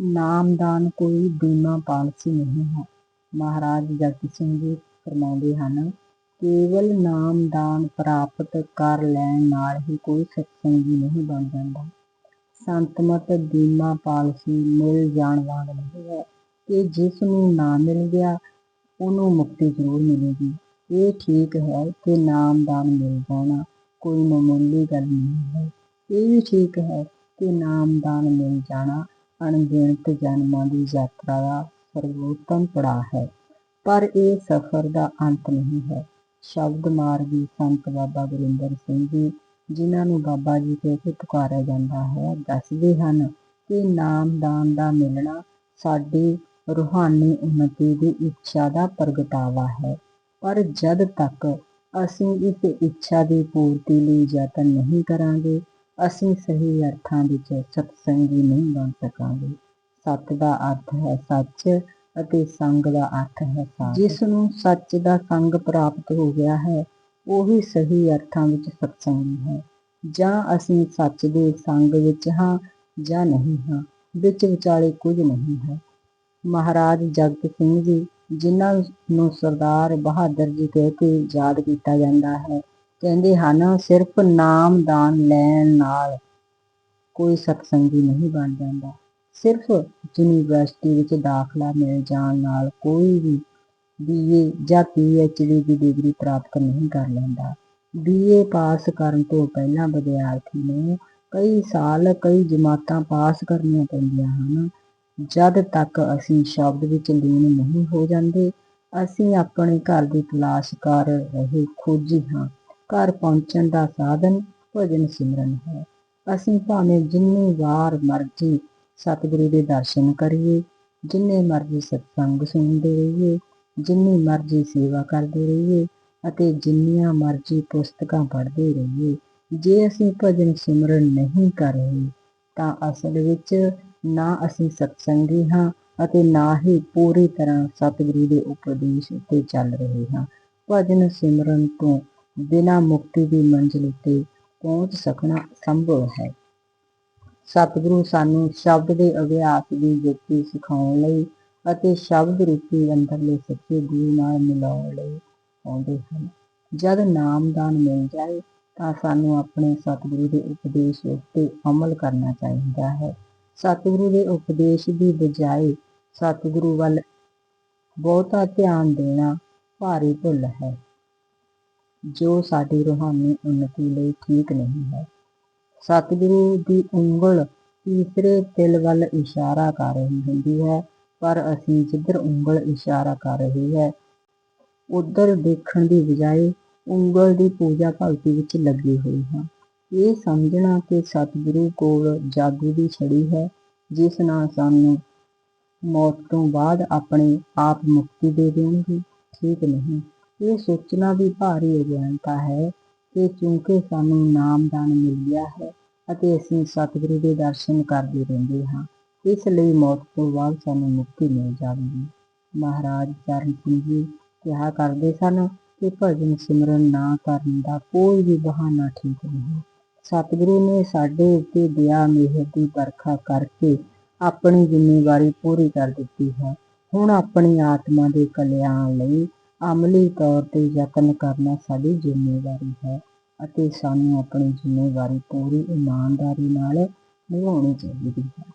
ਨਾਮਦਾਨ ਕੋਈ ਬੀਮਾ ਪਾਲਿਸੀ ਨਹੀਂ ਹੈ। ਮਹਾਰਾਜ ਜਗਤ ਸਿੰਘ ਜੀ ਫਰਮਾਉਂਦੇ ਹਨ, ਕੇਵਲ ਨਾਮਦਾਨ ਪ੍ਰਾਪਤ ਕਰ ਲੈਣ ਨਾਲ ਹੀ ਕੋਈ ਸਤਸੰਗੀ ਨਹੀਂ ਬਣ ਜਾਂਦਾ। ਸੰਤਮਤ ਬੀਮਾ ਪਾਲਿਸੀ ਮਿਲ ਜਾਣ ਵਾਂਗ ਨਹੀਂ ਹੈ ਕਿ ਜਿਸ ਨੂੰ ਨਾਮ ਮਿਲ ਗਿਆ, ਉਹਨੂੰ ਮੁਕਤੀ ਜ਼ਰੂਰ ਮਿਲੇਗੀ। ਇਹ ਠੀਕ ਹੈ ਕਿ ਨਾਮਦਾਨ ਮਿਲ ਜਾਣਾ ਕੋਈ ਮਾਮੂਲੀ ਗੱਲ ਨਹੀਂ ਹੈ। ਇਹ ਵੀ ਠੀਕ ਹੈ ਕਿ ਨਾਮਦਾਨ ਮਿਲ ਜਾਣਾ ਅਣਗਿਣਤ ਜਨਮਾਂ ਦੀ ਯਾਤਰਾ ਦਾ ਸਰਵੋਤਮ ਪੜਾਅ ਹੈ, ਪਰ ਇਹ ਸਫ਼ਰ ਦਾ ਅੰਤ ਨਹੀਂ ਹੈ। ਸ਼ਬਦ ਮਾਰਗੀ ਸੰਤ ਬਾਬਾ ਗੁਰਿੰਦਰ ਸਿੰਘ ਜੀ, ਜਿਨ੍ਹਾਂ ਨੂੰ ਬਾਬਾ ਜੀ ਕਹਿ ਕੇ ਪੁਕਾਰਿਆ ਜਾਂਦਾ ਹੈ, ਦੱਸਦੇ ਹਨ ਕਿ ਨਾਮਦਾਨ ਦਾ ਮਿਲਣਾ ਸਾਡੀ ਰੂਹਾਨੀ ਉੱਨਤੀ ਦੀ ਇੱਛਾ ਦਾ ਪ੍ਰਗਟਾਵਾ ਹੈ, ਪਰ ਜਦ ਤੱਕ ਅਸੀਂ ਇਸ ਇੱਛਾ ਦੀ ਪੂਰਤੀ ਲਈ ਯਤਨ ਨਹੀਂ ਕਰਾਂਗੇ, ਅਸੀਂ ਸਹੀ ਅਰਥਾਂ ਵਿੱਚ ਸਤਸੰਗੀ ਨਹੀਂ ਬਣ ਸਕਾਂਗੇ। ਸਤ ਦਾ ਅਰਥ ਹੈ ਸੱਚ ਅਤੇ ਸੰਗ ਦਾ ਅਰਥ ਹੈ ਸਾਧ। ਜਿਸ ਨੂੰ ਸੱਚ ਦਾ ਸੰਗ ਪ੍ਰਾਪਤ ਹੋ ਗਿਆ ਹੈ, ਉਹੀ ਸਹੀ ਅਰਥਾਂ ਵਿੱਚ ਸਤਸੰਗੀ ਹੈ। ਜਾਂ ਅਸੀਂ ਸੱਚ ਦੇ ਸੰਗ ਵਿੱਚ ਹਾਂ ਜਾਂ ਨਹੀਂ ਹਾਂ, ਵਿੱਚ ਵਿਚਾਲੇ ਕੁਝ ਨਹੀਂ ਹੈ। ਮਹਾਰਾਜ ਜਗਤ ਸਿੰਘ ਜੀ, ਜਿਨ੍ਹਾਂ ਨੂੰ ਸਰਦਾਰ ਬਹਾਦਰ ਜੀ ਕਹਿ ਕੇ ਯਾਦ ਕੀਤਾ ਜਾਂਦਾ ਹੈ, ਕਹਿੰਦੇ ਹਨ, ਸਿਰਫ਼ ਨਾਮਦਾਨ ਲੈਣ ਨਾਲ ਕੋਈ ਸਤਸੰਗੀ ਨਹੀਂ ਬਣ ਜਾਂਦਾ। ਸਿਰਫ਼ ਯੂਨੀਵਰਸਿਟੀ ਵਿੱਚ ਦਾਖਲਾ ਮਿਲ ਜਾਣ ਨਾਲ ਕੋਈ ਵੀ ਬੀ.ਏ. ਜਾਂ ਪੀ.ਐਚ.ਡੀ. ਦੀ ਡਿਗਰੀ ਪ੍ਰਾਪਤ ਨਹੀਂ ਕਰ ਲੈਂਦਾ। ਬੀ.ਏ. ਪਾਸ ਕਰਨ ਤੋਂ ਪਹਿਲਾਂ ਵਿਦਿਆਰਥੀ ਨੂੰ ਕਈ ਸਾਲ, ਕਈ ਜਮਾਤਾਂ ਪਾਸ ਕਰਨੀਆਂ ਪੈਂਦੀਆਂ ਹਨ। ਜਦ ਤੱਕ ਅਸੀਂ ਸ਼ਬਦ ਵਿੱਚ ਲੀਨ ਨਹੀਂ ਹੋ ਜਾਂਦੇ, ਅਸੀਂ ਆਪਣੇ ਘਰ ਦੀ ਤਲਾਸ਼ ਕਰ ਰਹੇ ਖੋਜੀ ਹਾਂ। ਘਰ ਪਹੁੰਚਣ ਦਾ ਸਾਧਨ ਭਜਨ ਸਿਮਰਨ ਹੈ। ਅਸੀਂ ਭਾਵੇਂ ਜਿੰਨੀ ਵਾਰ ਮਰਜ਼ੀ ਸਤਿਗੁਰੂ ਦੇ ਦਰਸ਼ਨ ਕਰੀਏ, ਜਿੰਨੇ ਮਰਜ਼ੀ ਸਤਸੰਗ ਸੁਣਦੇ ਰਹੀਏ, ਜਿੰਨੀ ਮਰਜ਼ੀ ਸੇਵਾ ਕਰਦੇ ਰਹੀਏ ਅਤੇ ਜਿੰਨੀਆਂ ਮਰਜ਼ੀ ਪੁਸਤਕਾਂ ਪੜ੍ਹਦੇ ਰਹੀਏ, ਜੇ ਅਸੀਂ ਭਜਨ ਸਿਮਰਨ ਨਹੀਂ ਕਰ ਰਹੇ, ਤਾਂ ਅਸਲ ਵਿੱਚ ਨਾ ਅਸੀਂ ਸਤਸੰਗੀ ਹਾਂ ਅਤੇ ਨਾ ਹੀ ਪੂਰੀ ਤਰ੍ਹਾਂ ਸਤਿਗੁਰੂ ਦੇ ਉਪਦੇਸ਼ ਉੱਤੇ ਚੱਲ ਰਹੇ ਹਾਂ। ਭਜਨ ਸਿਮਰਨ ਤੋਂ ਬਿਨਾਂ ਮੁਕਤੀ ਦੀ ਮੰਜ਼ਿਲ ਉੱਤੇ ਪਹੁੰਚ ਸਕਣਾ ਸੰਭਵ ਹੈ। ਸਤਿਗੁਰੂ ਸਾਨੂੰ ਸ਼ਬਦ ਦੇ ਅਭਿਆਸ ਦੀ ਜੁਗਤੀ ਸਿਖਾਉਣ ਲਈ ਅਤੇ ਸ਼ਬਦ ਰੂਪੀ ਅੰਦਰਲੇ ਸੱਚੇ ਗੁਰੂ ਨਾਲ ਮਿਲਾਉਣ ਲਈ ਆਉਂਦੇ ਹਨ। ਜਦ ਨਾਮਦਾਨ ਮਿਲ ਜਾਏ, ਤਾਂ ਸਾਨੂੰ ਆਪਣੇ ਸਤਿਗੁਰੂ ਦੇ ਉਪਦੇਸ਼ ਉੱਤੇ ਅਮਲ ਕਰਨਾ ਚਾਹੀਦਾ ਹੈ। ਸਤਿਗੁਰੂ ਦੇ ਉਪਦੇਸ਼ ਦੀ ਬਜਾਏ ਸਤਿਗੁਰੂ ਵੱਲ ਬਹੁਤਾ ਧਿਆਨ ਦੇਣਾ ਭਾਰੀ ਭੁੱਲ ਹੈ, ਜੋ ਸਾਡੀ ਰੂਹਾਨੀ ਉੱਨਤੀ ਲਈ ਠੀਕ ਨਹੀਂ ਹੈ। ਸਤਿਗੁਰੂ ਦੀ ਉਂਗਲ ਤੀਸਰੇ ਤਿਲ ਵੱਲ ਇਸ਼ਾਰਾ ਕਰ ਰਹੀ ਹੁੰਦੀ ਹੈ, ਪਰ ਅਸੀਂ ਜਿੱਧਰ ਉਂਗਲ ਇਸ਼ਾਰਾ ਕਰ ਰਹੀ ਹੈ, ਉੱਧਰ ਦੇਖਣ ਦੀ ਬਜਾਏ ਉਂਗਲ ਦੀ ਪੂਜਾ ਭਗਤੀ ਵਿੱਚ ਲੱਗੇ ਹੋਏ ਹਾਂ। ਇਹ ਸਮਝਣਾ ਕਿ ਸਤਿਗੁਰੂ ਕੋਲ ਜਾਦੂ ਦੀ ਛੜੀ ਹੈ, ਜਿਸ ਨਾਲ ਸਾਨੂੰ ਮੌਤ ਤੋਂ ਬਾਅਦ ਆਪਣੇ ਆਪ ਮੁਕਤੀ ਦੇ ਦੇਣਗੇ, ਠੀਕ ਨਹੀਂ। ਇਹ ਸੋਚਣਾ ਵੀ ਭਾਰੀ ਅਗਿਆਨਤਾ ਹੈ ਕਿ ਚੂੰਕਿ ਸਾਨੂੰ ਨਾਮਦਾਨ ਮਿਲ ਗਿਆ ਹੈ ਅਤੇ ਅਸੀਂ ਸਤਿਗੁਰੂ ਦੇ ਦਰਸ਼ਨ ਕਰਦੇ ਰਹਿੰਦੇ ਹਾਂ, ਇਸ ਲਈ ਮੌਤ ਤੋਂ ਬਾਅਦ ਸਾਨੂੰ ਮੁਕਤੀ ਮਿਲ ਜਾਵੇਗੀ। ਮਹਾਰਾਜ ਚਰਨ ਸਿੰਘ ਜੀ ਕਿਹਾ ਕਰਦੇ ਸਨ ਕਿ ਭਜਨ ਸਿਮਰਨ ਨਾ ਕਰਨ ਦਾ ਕੋਈ ਵੀ ਬਹਾਨਾ ਠੀਕ ਨਹੀਂ। ਸਤਿਗੁਰੂ ਨੇ ਸਾਡੇ ਉੱਤੇ ਦਇਆ ਮਿਹਰ ਦੀ ਵਰਖਾ ਕਰਕੇ ਆਪਣੀ ਜ਼ਿੰਮੇਵਾਰੀ ਪੂਰੀ ਕਰ ਦਿੱਤੀ ਹੈ। ਹੁਣ ਆਪਣੀ ਆਤਮਾ ਦੇ ਕਲਿਆਣ ਲਈ ਅਮਲੀ ਤੌਰ ਤੇ ਯਤਨ ਕਰਨਾ ਸਾਡੀ ਜ਼ਿੰਮੇਵਾਰੀ ਹੈ ਅਤੇ ਸਾਨੂੰ ਆਪਣੀ ਜ਼ਿੰਮੇਵਾਰੀ ਪੂਰੀ ਇਮਾਨਦਾਰੀ ਨਾਲ ਨਿਭਾਉਣੀ ਚਾਹੀਦੀ ਹੈ।